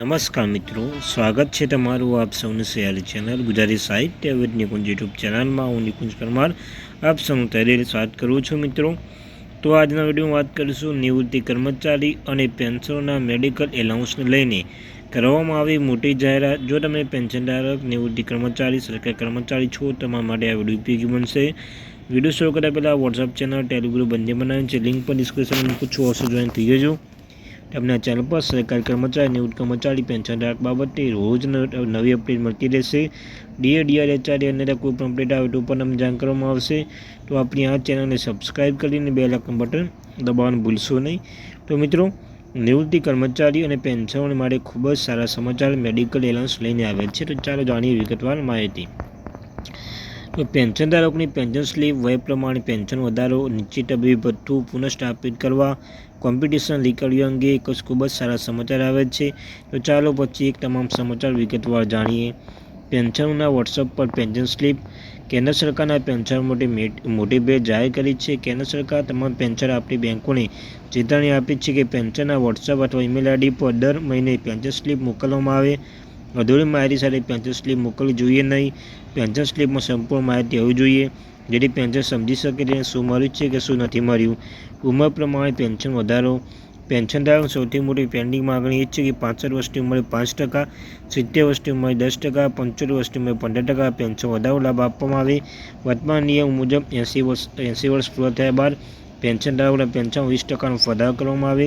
નમસ્કાર મિત્રો, સ્વાગત છે તમારું આપ સૌની સયારી ચેનલ ગુજરાતી સાહિત્ય વિદ નિકુંજ યુટ્યુબ ચેનલમાં. હું નિકુંજ પરમાર, આપ સૌનું તહેરીર સ્વાગત કરું છું મિત્રો. તો આજના વિડીયોમાં વાત કરીશું નિવૃત્તિ કર્મચારી અને પેન્શનના મેડિકલ એલાઉન્સને લઈને. કરવામાં આવી મોટી જાહેરાત, જો તમે પેન્શન ધારક, નિવૃત્તિ કર્મચારી, સરકારી કર્મચારી છો, તમારા માટે આ વીડિયો ઉપયોગી બનશે. વીડિયો શરૂ કર્યા પહેલાં વોટ્સઅપ ચેનલ ટેલિગ્રુપ બંને બનાવ્યું છે લિંક પર ડિસ્ક્રિપ્શનમાં મૂકું છું ઓછો જોઈન થઈ જજો. તમને ચેનલ પર સરકારી કર્મચારી નિવૃત્ત કર્મચારી પેન્શન ધારક બાબતે રોજ નવી અપડેટ મળતી રહેશે. ડીએ ડીઆર એચઆર અને કોઈ પણ અપડેટ આવે તો પણ અમને જાણ કરવામાં આવશે. તો આપણી આ ચેનલને સબસ્ક્રાઇબ કરીને બે લાખનું બટન દબાવવાનું ભૂલશો નહીં. તો મિત્રો, નિવૃત્તિ કર્મચારી અને પેન્શન માટે ખૂબ જ સારા સમાચાર મેડિકલ એલાઉન્સ લઈને આવેલ છે. તો ચાલો જાણીએ વિગતવાર માહિતી. તો પેન્શનધારકોની પેન્શન સ્લીપ, વય પ્રમાણે પેન્શન વધારો નિશ્ચિત ટબી ભથ્થું પુનઃસ્થાપિત કરવા, કોમ્પિટિશન રિકવરી અંગે એક ખૂબ જ સારા સમાચાર આવે છે. તો ચાલો પછી એક તમામ સમાચાર વિગતવાર જાણીએ. પેન્શનોના વોટ્સઅપ પર પેન્શન સ્લીપ, કેન્દ્ર સરકારના પેન્શન મેટ- મોટી ભેટ જાહેર કરી છે. કેન્દ્ર સરકાર તમામ પેન્શન આપતી બેંકોને ચેતવણી આપી છે કે પેન્શનના વોટ્સઅપ અથવા ઈમેલ આઈડી પર દર મહિને પેન્શન સ્લીપ મોકલવામાં આવે. અધૂરી માહિતી સાથે પેન્શન સ્લીપ મોકલવી જોઈએ નહીં. પેન્શન સ્લીપમાં સંપૂર્ણ માહિતી હોવી જોઈએ, જેથી પેન્શન સમજી શકે તેને શું મળ્યું છે કે શું નથી મળ્યું. ઉંમર પ્રમાણે પેન્શન વધારો. પેન્શનધારક સૌથી મોટી પેન્ડિંગ માગણી એ છે કે પાંસઠ વર્ષની ઉંમરે પાંચ ટકા, સિત્તેર વર્ષની ઉંમરે દસ ટકા, પંચોતેર વર્ષની ઉંમરે પંદર ટકા પેન્શન વધારો લાભ આપવામાં આવે. વર્તમાન નિયમ મુજબ એંસી વર્ષ એંસી વર્ષ પૂરા થયા બાદ પેન્શનધારકોના પેન્શન વીસ ટકાનો વધારો કરવામાં આવે.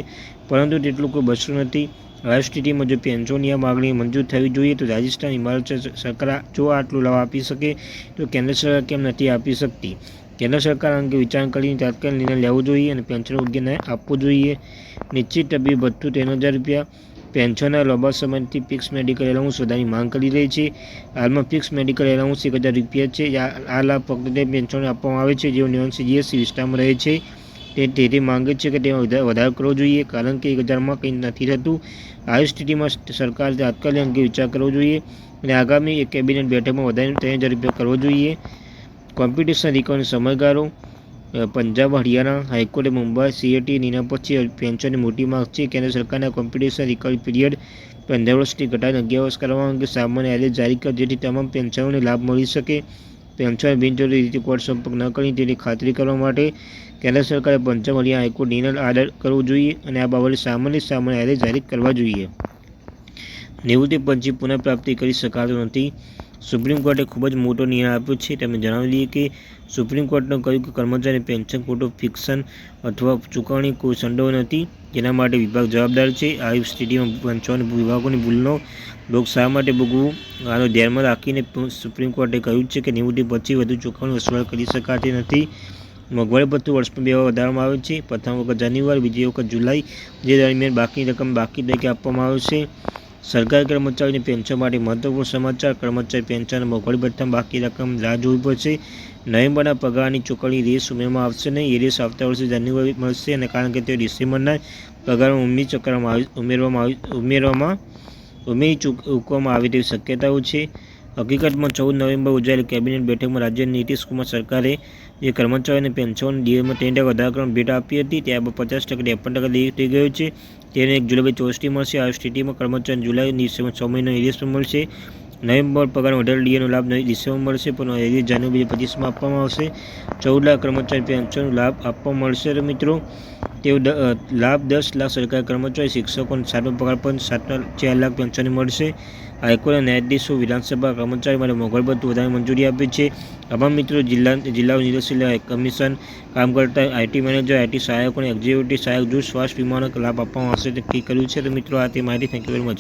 પરંતુ તેટલું કોઈ બચતું નથી. આવી મુજબ પેન્શનની માગણી મંજૂર થવી જોઈએ તો રાજસ્થાન, હિમાચલ સરકાર જો આટલું લાભ આપી શકે તો કેન્દ્ર સરકાર કેમ નથી આપી શકતી? કેન્દ્ર સરકાર અંગે વિચાર કરીને તાત્કાલિક નિર્ણય લેવો જોઈએ અને પેન્શન ઉદ્યોગને આપવું જોઈએ. નિશ્ચિત તબીબ ભથ્થું ત્રણ હજાર રૂપિયા. પેન્શનના લાંબા સમયથી ફિક્સ મેડિકલ એલાઉન્સ વધારવાની માંગ કરી રહી છે. હાલમાં ફિક્સ મેડિકલ એલાઉન્સ એક હજાર રૂપિયા છે. આ લાભ ફક્ત પેન્શન આપવામાં આવે છે, જેઓ નેવાસી જીએસસી વિસ્તારમાં રહે છે. તે તેથી માંગે છે કે તેમાં વધા- વધારો કરવો જોઈએ, કારણ કે એક હજારમાં કંઈ નથી થતું. આવી સ્થિતિમાં સરકાર તાત્કાલિક અંગે વિચાર કરવો જોઈએ અને આગામી એક કેબિનેટ બેઠકમાં વધારીને ત્રણ હજાર કરવો જોઈએ. કોમ્પિટિશન રિકવરી સમયગાળો પંજાબ, હરિયાણા, હાઈકોર્ટે, મુંબઈ સીએટી નિર્ણય પછી પેન્શનની મોટી માંગ છે. કેન્દ્ર સરકારના કોમ્પિટિશન રિકવરી પીરિયડ પંદર વર્ષથી ઘટાડીને અગિયાર વર્ષ કરવા અંગે સામાન્ય આદેશ જારી કરે, જેથી તમામ પેન્શનોને લાભ મળી શકે. પેન્શન બિનજરૂરી રીતે કોર્ટ સંપર્ક ન કરી તેની ખાતરી કરવા માટે કેન્દ્ર સરકારે હરિયાણા હાઈકોર્ટ નિર્ણય આદર કરવો જોઈએ અને આ બાબતે સામાન્ય સામાન્ય આદેશ જારી કરવા જોઈએ. નિવૃત્તિ પછી પુનઃપ્રાપ્તિ કરી શકાતો નથી. સુપ્રીમ કોર્ટે ખૂબ જ મોટો નિર્ણય આપ્યો છે. તેમણે જણાવી દઈએ કે સુપ્રીમ કોર્ટનો કહ્યું કે કર્મચારી પેન્શન ખોટો ફિક્શન અથવા ચૂકવણી કોઈ સંડોવ નથી. જેના માટે વિભાગ જવાબદાર છે. આવી સ્થિતિમાં પંચાવન વિભાગોની ભૂલનો લોક શા માટે ભોગવું આનો ધ્યાનમાં રાખીને સુપ્રીમ કોર્ટે કહ્યું છે કે નિવૃત્તિ પછી વધુ ચૂકવણી વસૂલ કરી શકાતી નથી. મોંઘવારી ભથ્થું વર્ષમાં બે વાર વધારવામાં આવે છે. પ્રથમ વખત જાન્યુઆરી, બીજી વખત જુલાઈ, જે દરમિયાન બાકી રકમ બાકી તરીકે આપવામાં આવે છે. સરકારી કર્મચારીની પેન્શન માટે મહત્વપૂર્ણ સમાચાર, કર્મચારી પેન્શન, મોંઘવારી ભથ્થામાં બાકી રકમ, રાહ જોવી પડશે. નવેમ્બરના પગારની ચૂકવણી રેસ ઉમેરવામાં આવશે નહીં. એ રેસ આવતા વર્ષે જાન્યુઆરી મળશે અને કારણ કે તે ડિસેમ્બરના પગારમાં ઉમેરી ચૂકવવામાં આવી, ઉમેરવામાં આવી, ઉમેરવામાં, ઉમેરી ચૂક ચૂકવવામાં આવે તેવી શક્યતાઓ છે. હકીકતમાં ચૌદ નવેમ્બર યોજાયેલી કેબિનેટ બેઠકમાં રાજ્યની નીતિશ કુમાર સરકારે જે કર્મચારીઓને પેન્શન ડીએમાં ત્રણ ટકા વધારા ભેટ આપી હતી ત્યારબાદ પચાસ ટકા ત્રેપન ટકા દે- થઈ ગયો છે. તેને એક જુલાઈ ચોસઠી મળશે. આ સ્થિતિમાં કર્મચારીને જુલાઈ મહિનો એરિયસ પણ મળશે. નવેમ્બર પગાર વધારે ડીએનો લાભ ડિસેમ્બર મળશે, પણ એરિયસ જાન્યુઆરી પચીસમાં આપવામાં આવશે. ચૌદ લાખ કર્મચારી પેન્શનનો લાભ આપવા મળશે મિત્રો. તેઓ લાભ દસ લાખ સરકારી કર્મચારી શિક્ષકોને સાતમો પગાર પણ સાતના ચાર લાખ પેન્શન મળશે. હાઈકોર્ટના ન્યાયાધીશો વિધાનસભા કર્મચારી માટે ભથ્થું વધારે મંજૂરી આપી છે. તમામ મિત્રો, જિલ્લા જિલ્લા યુનિવર્સિટી કમિશન કામ કરતા આઈટી મેનેજર આઈટી સહાયકોને એક્ઝિક્યુટિવ સહાયક જૂથ સ્વાસ્થ્ય વીમાનો લાભ આપવામાં આવશે તે નક્કી કર્યું છે. તો મિત્રો, આ તે માહિતી. Thank you very much